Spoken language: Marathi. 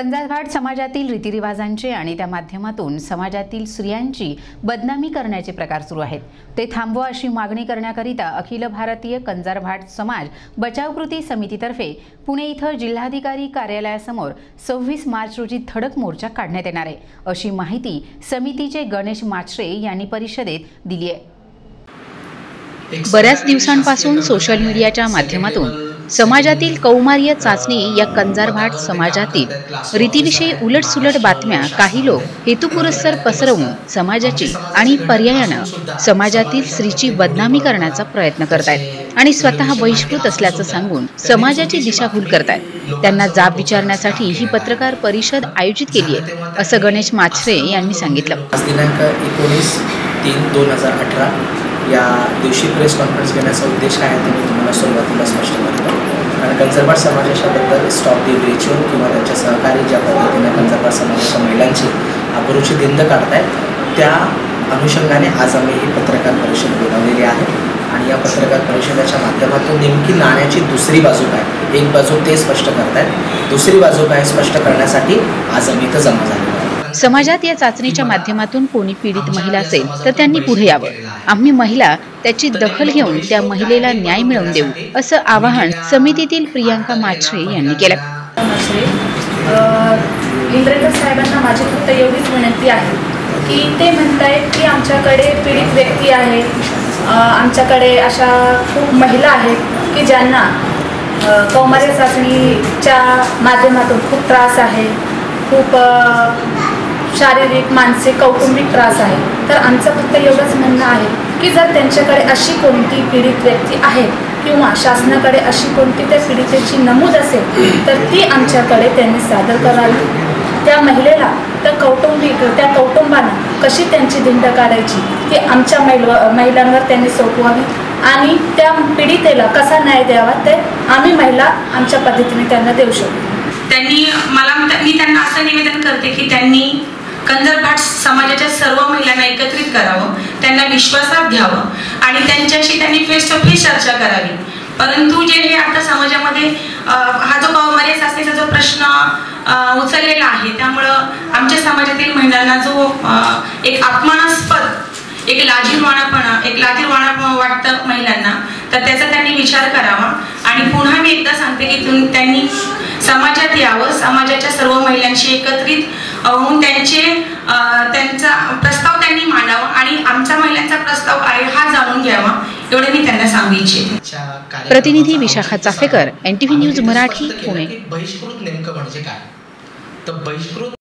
कंजारभाट समाजातील रीतिरिवाजांचे आणि त्या माध्यमातून समाजातील स्त्रियांची बदनामी करण्याचे प्रकार सुरू आहेत. ते थांबवा अशी मागणी करण्याकरिता अखिल भारतीय कंजारभाट समाज बचाव कृती समितीतर्फे पुणे इथं जिल्हाधिकारी कार्यालयासमोर सव्वीस मार्च रोजी धडक मोर्चा काढण्यात येणार आहे. अशी माहिती समितीचे गणेश माचरे यांनी परिषदेत दिली आहे. बऱ्याच दिवसांपासून सोशल मीडियाच्या माध्यमातून समाजातील कौमार्य चाचणी या कंजारभाट समाजातील रीतीविषयी उलटसुलट बातम्या काही लोक हेतुपुरस्सर पसरवून समाजाची आणि पर्यायानं समाजातील स्त्रीची बदनामी करण्याचा प्रयत्न करतायत आणि स्वतः बहिष्कृत असल्याचं सांगून समाजाची दिशाभूल करतायत. त्यांना जाब विचारण्यासाठी ही पत्रकार परिषद आयोजित केली आहे असं गणेश माचरे यांनी सांगितलं. दिनांक एकोणीस तीन दोन हजार अठरा या दिवशी प्रेस कॉन्फरन्स घेण्याचा उद्देश काय आहे ते मी तुम्हाला सुरुवातीला स्पष्ट करतो. कारण कंजरबाट समाजाच्याबद्दल स्टॉप दी रिच्युअल किंवा त्यांच्या सहकारी ज्या पद्धतीने कंजरबाट समाजाच्या महिलांची अभिरुची धिंद काढतायत त्या अनुषंगाने आज आम्ही ही पत्रकार परिषद बोलावलेली आहे. आणि या पत्रकार परिषदेच्या माध्यमातून नेमकी नाण्याची दुसरी बाजू काय? एक बाजू ते स्पष्ट करतायत. दुसरी बाजू काय स्पष्ट करण्यासाठी आज आम्ही इथं जमा झालेलो आहे समाजात या चाचणीच्या माध्यमातून कोणी पीडित महिला असेल तर त्यांनी पुढे यावं. आम्ही महिला त्याची दखल घेऊन त्या महिलेला न्याय मिळवून देऊ असं आवाहन समितीतील प्रियांका माछरे यांनी केलं. इंद्रेकर साहेबांना माझी फक्त एवढीच विनंती आहे की ते म्हणत आहेत की आमच्याकडे पीडित व्यक्ती आहे आमच्याकडे अशा खूप महिला आहेत की ज्यांना कौमार्य चाचणीच्या माध्यमातून खूप त्रास आहे खूप शारीरिक मानसिक कौटुंबिक त्रास आहे. तर आमचं फक्त एवढंच म्हणणं आहे की जर त्यांच्याकडे अशी कोणती पीडित व्यक्ती आहे किंवा शासनाकडे अशी कोणती त्या पीडितेची नमूद असेल तर ती आमच्याकडे त्यांनी सादर करावी. त्या महिलेला त्या कौटुंबिक त्या कौटुंबानं कशी त्यांची धिंड काढायची ती आमच्या महिल महिलांवर त्यांनी सोपवावी. आणि त्या पीडितेला कसा न्याय द्यावा ते आम्ही महिला आमच्या पद्धतीने त्यांना देऊ शकतो त्यांनी मला मी त्यांना असं निवेदन करते की त्यांनी कंजरभाट समाजाच्या सर्व महिलांना एकत्रित करावं त्यांना विश्वासात घ्यावं आणि त्यांच्याशी त्यांनी फेस टू फेस चर्चा करावी. परंतु जे हे आता समाजामध्ये हा जो कौमार्य चाचणीचा जो प्रश्न उचललेला आहे त्यामुळं आमच्या समाजातील महिलांना जो एक अपमानास्पद एक लाजीरवाणापणा एक लाजीरवाणा वाटतं महिलांना तर त्याचा त्यांनी विचार करावा आणि पुन्हा मी एकदा सांगते की त्यांनी समाजात यावं समाजाच्या सर्व महिलांशी एकत्रित होऊन त्यांचे अ, त्यांचा प्रस्ताव त्यांनी मांडावा आणि आमच्या महिलांचा प्रस्ताव काय हा जाणून घ्यावा एवढं मी त्यांना सांगू इच्छिते. प्रतिनिधी विशाखा चाफेकर एनटीव्ही न्यूज मराठी पुणे. बहिष्कृत नेमकं म्हणजे काय? तर बहिष्कृत